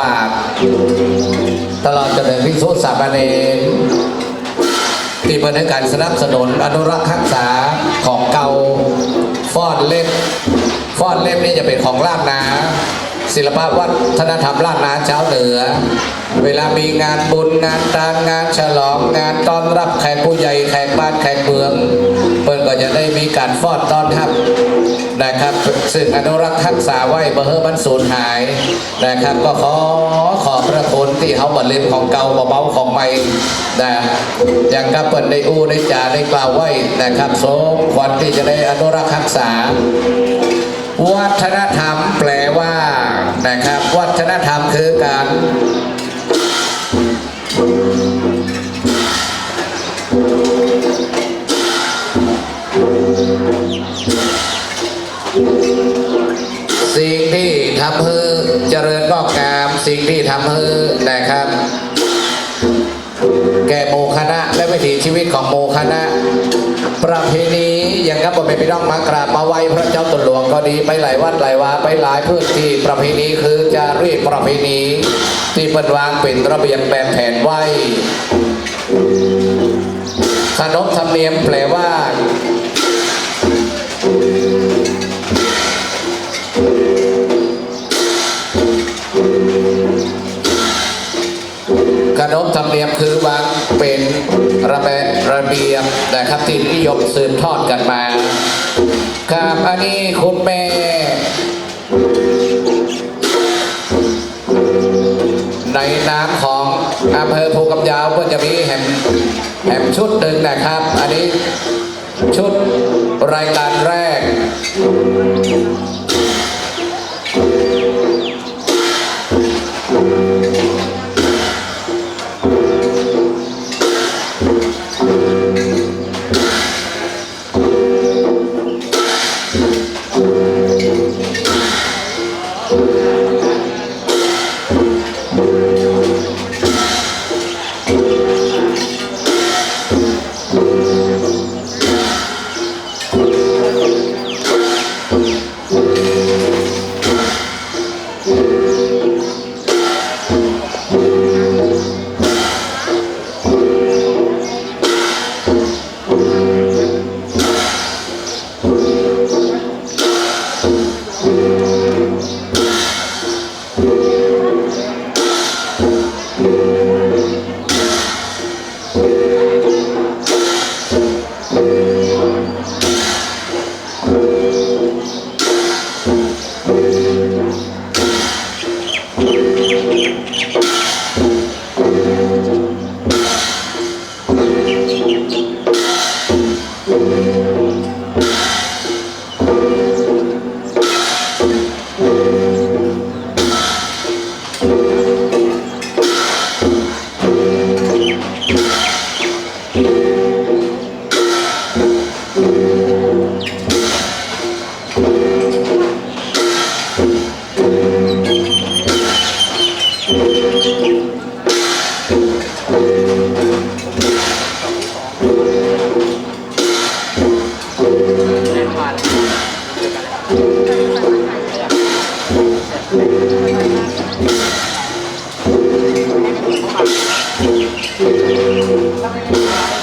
วาตลอดจนถึงพิสุทธิสามเณรที่เพื่อในการสนับสนุนอนุรักษ์รักษาของเก่าฟ้อนเล็บฟ้อนเล็บนี่จะเป็นของลาดนาศิลปวัฒนธรรมล้านนาเช้าวเหนือ เวลามีงานบุญงานตางงานฉลองงานต้อนรับแขกผู้ใหญ่แขกบ้านแขกเมือง เพิ่อนก็จะได้มีการฟอนต้อนรับนะครับซึ่งอนุรักษ์รักษาไว้เบอร์มันสูญหายนะครับ ก็ขอขอบพระคุณที่เขาบันเลงของเก่าเบาของใหม่นะอย่างกับเปิดได้อู้ได้จ่าได้กล่าวไว้นะครับสมควรที่จะได้อนุรักษ์รักษา วัฒนธรรมแปลว่านะครับ วัฒนธรรมคือการ สิ่งที่ทำเพื่อเจริญงอกงามสิ่งที่ทำเพื่อนะครับ แก่โมคณะและวิถีชีวิตของโมคณะ ประเพณีอย่างกับผมเป็นพี่น้องมากราบมาไหว้พระเจ้าตุนหลวงก็ดีไปหลายวัดหลายวาไปหลายพื้นที่ประเพณีคือจะรียกประเพณี ที่เป็นวางเป็นระเบียบแบบแผนไว้ขนบธรรมเนียมแปลว่าขนบธรรมเนียมคือวางเป็นระเบียบ ระเบียบนะครับที่นิยมสืบทอดกันมา ครับอันนี้คุณแม่ในนามของอำเภอภูกำยาวก็จะมีแหมแหมชุดหนึ่งนะครับ อันนี้ชุดรายการแรก ครั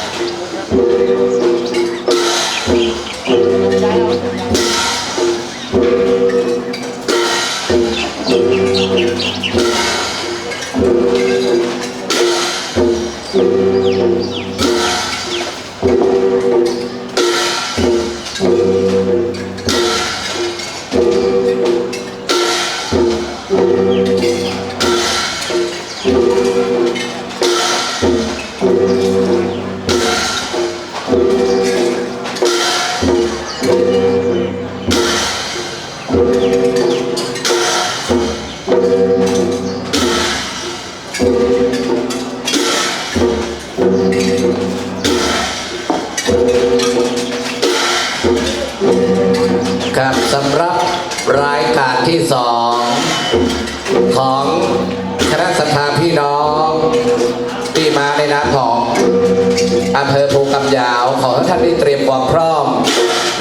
องที่มาในนามของอำเภอภูกำยาว ขอให้ท่านได้เตรียมความพร้อม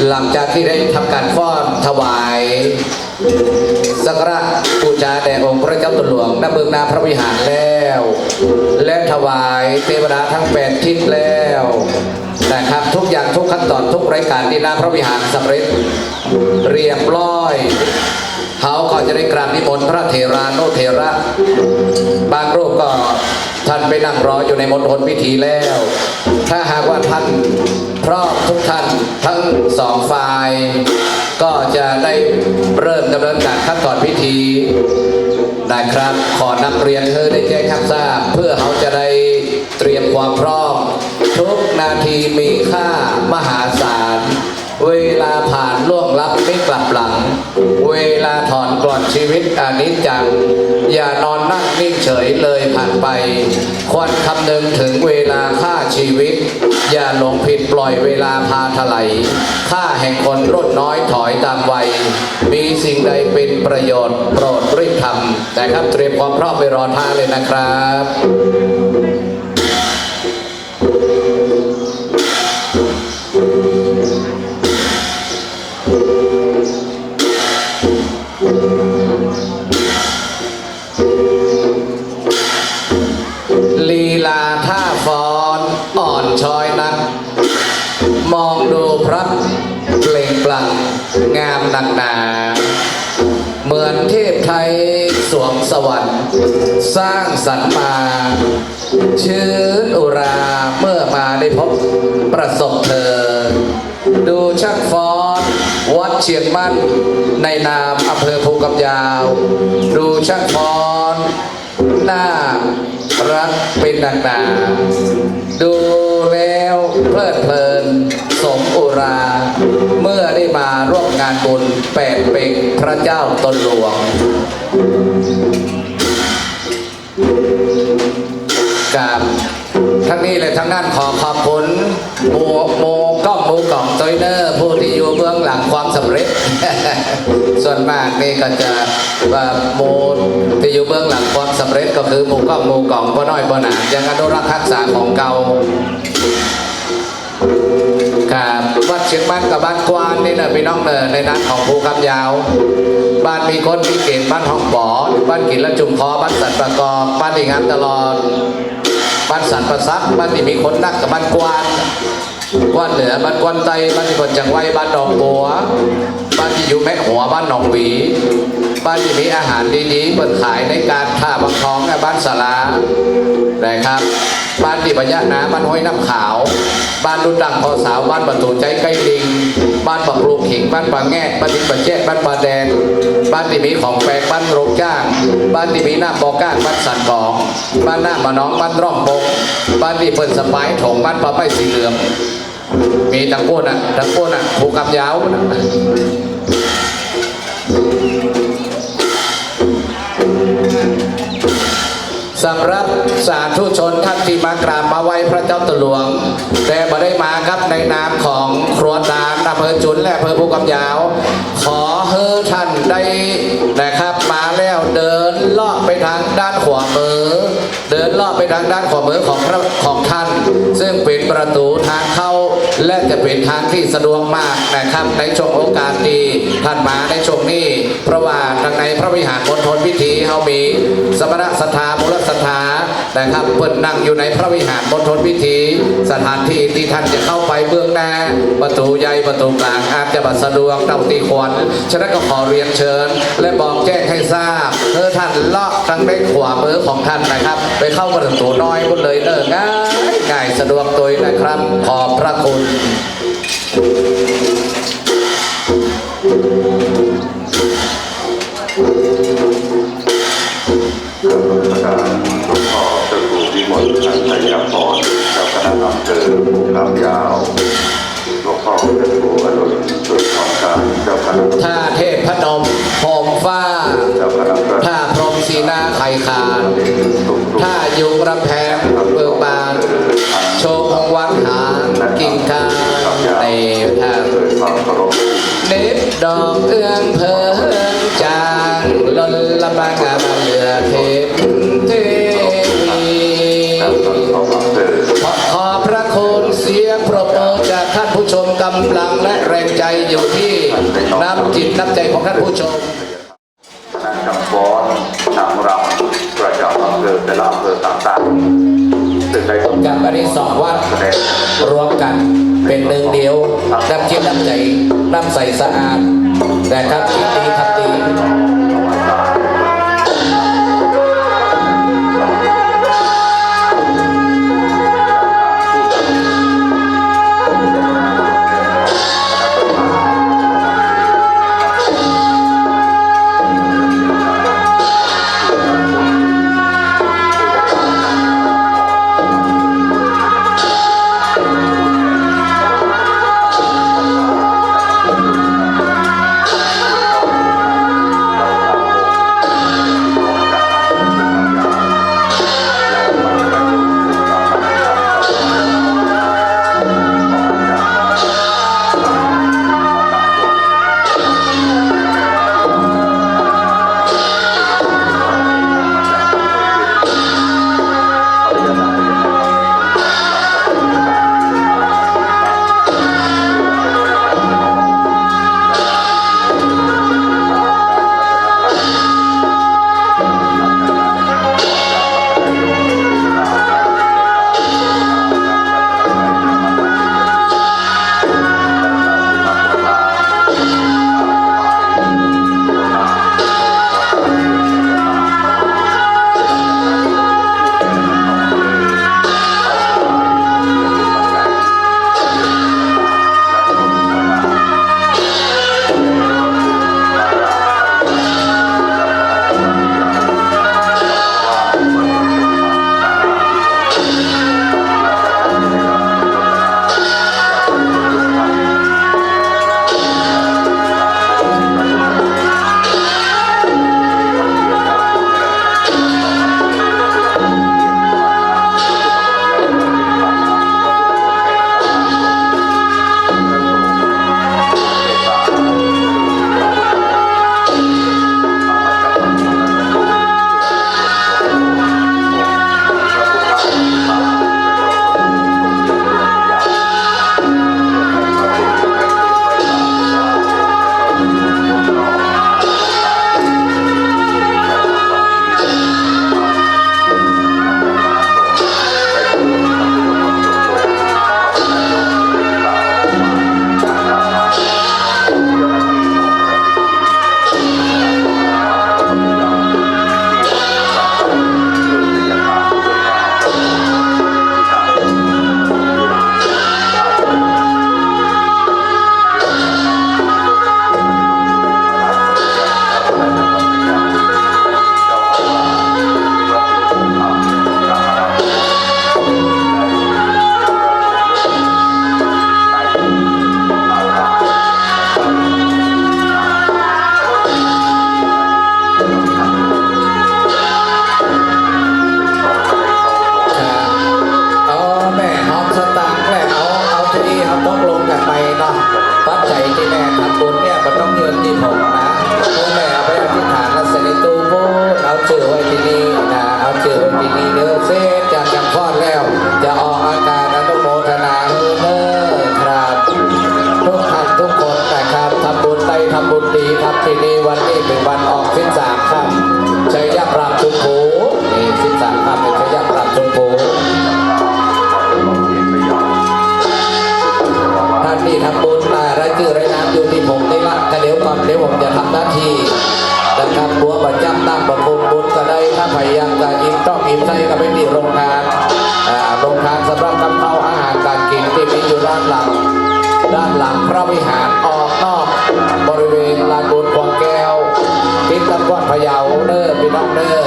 หลังจากที่ได้ทำการฟ้อนถวายสักการะบูชาแด่องค์พระเจ้าตนหลวงณเบืองนาพระวิหารแล้ว และถวายเทวดาทั้งแปดทิศแล้วนะครับทุกอย่างทุกขั้นตอนทุกรายการที่นาพระวิหารสำเร็จเรียบร้อย เขาก็จะได้กราบนิมนต์พระเถราโนเถระ บางรูปก็ท่านไปนั่งรออยู่ในมณฑลพิธีแล้ว ถ้าหากว่าท่านพร้อมทุกท่านทั้งสองฝ่าย ก็จะได้เริ่มดำเนินการขั้นตอนพิธีนะครับ ขอนำเรียนเธอได้แจ้งให้ทราบ เพื่อเขาจะได้เตรียมความพร้อม ทุกนาทีมีค่ามหาศาล เวลาผ่านล่วงลับไม่กลับหลัง เวลาถอนกลอนชีวิตอนิจจัง อย่านอนนั่งนิ่งเฉยเลยผ่านไป ควรคำนึงถึงเวลาค่าชีวิต อย่าหลงผิดปล่อยเวลาพาถลายค่าแห่งคนรุ่นน้อยถอยตามวัย มีสิ่งใดเป็นประโยชน์โปรดรีบทำแต่ครับเตรียมความพร้อมไปรอท่าเลยนะครับ มองดูพระเปล่งปลั่งงามหนักหนาเหมือนเทพไทยสวงสวรรค์ สร้างสรรค์มา ชื่นอุราเมื่อมาได้พบประสบเธอ ดูชักฟ้อนวัดเชียงมั่น ในนามอำเภอภูกำยาว ดูชักฟ้อนหน้ารักเป็นดังนาดู เพลิดเพลิน สมอุรา เมื่อได้มาร่วมงานบุญแปดเป่งพระเจ้าตนหลวง กับทั้งนี้และทั้งนั้นขอขอบคุณโมโมกล้องโมกล่องโตยเนอร์ผู้ที่อยู่เบื้องหลังความสำเร็จ ส่วนมากนี่ก็จะว่าโมที่อยู่เบื้องหลังความสำเร็จก็คือโมกล้องโมกล่องพ่อน้อยพ่อหนายังอนุรักษ์รักษาของเก่า ครับวัดเชียงบ้านกับบ้านกวานนี่นะพี่น้องเนอในนั้นของภูคำยาว บ้านมีคนมีเกณฑ์บ้านห้องปอบ้านกินละจุมคอบ้านสัตว์ประกอบบ้านที่งานตลอดบ้านสันประซักบ้านที่มีคนนักกับบ้านกวานกวานเหนือบ้านกวานไตบ้านที่คนจังไว้บ้านดอกบัวบ้านที่อยู่แม่หัวบ้านหนองหวีบ้านที่มีอาหารดีๆเปิดขายในการท่าบางทองและบ้านสารานะครับ บ้านที่บรรยะน้ำบ้านห้วยน้ำขาว บ้านรุ่นดังพอสาวบ้านประตูใจใกล้ลิง บ้านปักลูกขิงบ้านปางแง่บ้านดินปะแจ๊บ้านปลาแดงบ้านที่มีของแปลกบ้านโรงจ้าง บ้านที่มีหน้าบอกก้างบ้านสันบองบ้านหน้ามาน้องบ้านร่องบกบ้านที่เพิ่นสบายถงบ้านปลาไม้สีเหลืองมีทั้งโก้น่ะทั้งโก้น่ะผูกกำยาวน่ะ สำหรับสาธุชนท่านที่มากราบมาไหว้พระเจ้าตหลวง แต่บ่ได้มาครับในนามของครัวตาลอำเภอจุนและอำเภอภูกำยาว ขอเฮอท่านได้นะครับ มาแล้วเดินลาะไปทางด้านขวามือ เดินลาะไปทางด้านขวามือของพระของท่าน ซึ่งเป็นประตูทางเข้า และจะเป็นทางที่สะดวกมากนะครับในช่วงโอกาสที่ท่านมาในช่วงนี้เพราะว่าทางในพระวิหารมณฑลพิธีเขามี สมณสถามูลสถานะครับเปิดนั่งอยู่ในพระวิหารมณฑลพิธีสถานที่ที่ท่านจะเข้าไปเบื้องหน้า ประตูใหญ่ประตูกลางอาจจะบัสะดวกเท่าที่ควรฉะนั้นก็ขอเรียนเชิญ และบอกแจ้งให้ทราบเออท่านเลาะทางด้านขวามือของท่านนะครับ ไปเข้าประตูน้อยหมดเลยเนอะง่ายง่ายสะดวกตัวนะครับ ขอบพระคุณ อภูกำยาวหลวงพ่อเจ้าปู่อรุณช่วยทองการเจ้าคณะท่าเทพพนมโหมฟ้า เจ้าคณะพระท่าพรหมสีหน้าไข่ขานท่ายุงรำแพงเบิกบาน โชว์ของวัดหางกิ่งคาในท่าด้าเคารพเน็บดอกเอื้องเพิ่งจางล้นละบางามาเหลือเทพ อยู่ที่น้ำจิตน้ำใจของท่านผู้ชมคณะจำฟ้อนนางรำประจำอำเภอแต่ละอำเภอต่างๆซึ่งได้กับอันนี้สองวัดแสดงรวมกันเป็นหนึ่งเดียวน้ำจิตน้ำใจน้ำใสสะอาดแต่ครับคิดดีทำดี จะทำหน้าที่นะครับบัวประจำตั้งประคุมบุญก็ได้ถ้าพยายามจะอิ่มต้องอิ่มใจก็ไม่มีโรงทานอ่าโรงทานสำหรับกำเนาอาหารการกินที่มีอยู่ด้านหลัง ด้านหลังพระวิหารออกนอกบริเวณลานบุญควงแก้วติดกับวัดพะเยาเด้อพี่น้องเด้อ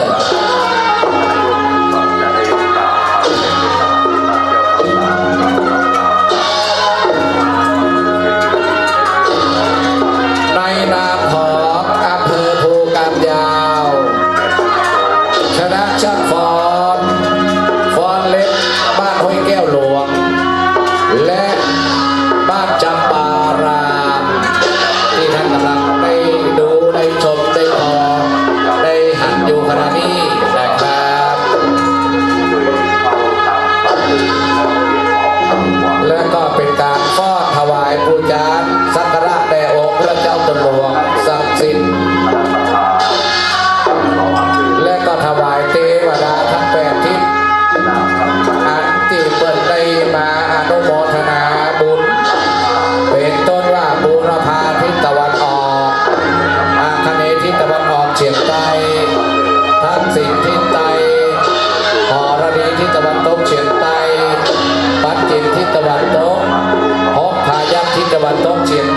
ใต้ปั